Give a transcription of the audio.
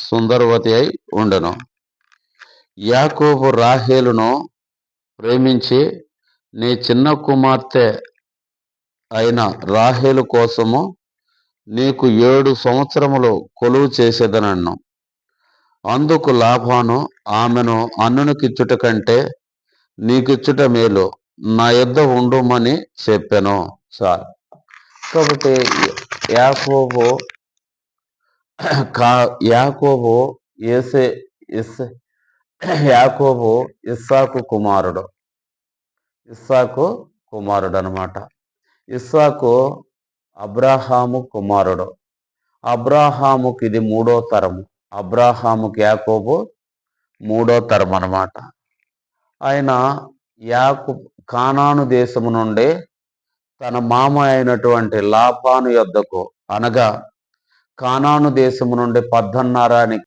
సుందరవతి అయి ఉండెను. యాకోబు రాహేలును ప్రేమించి నీ చిన్న కుమార్తె అయిన రాహేలు కోసము నీకు ఏడు సంవత్సరములు కొలువు చేసేదనన్ను. అందుకు లాభాను ఆమెను అన్నునికిచ్చుట కంటే నీకిచ్చుట మేలు. నా యుద్ధ ఉండుమని చెప్పాను సార్. కాబట్టి యాకోబు కా యాకోబు ఏసే ఇస్ యాకోబు ఇస్సాకు కుమారుడు. ఇస్సాకు కుమారుడు అనమాట ఇస్సాకు అబ్రాహాము కుమారుడు. అబ్రాహాముకి ఇది మూడో తరము. అబ్రాహాముకి యాకోబు మూడో తరం అనమాట ఆయన యాకు కానాను దేశము నుండి తన మామ అయినటువంటి లాపాను యొద్దకు అనగా కానాను దేశము నుండి పద్దన్నారానికి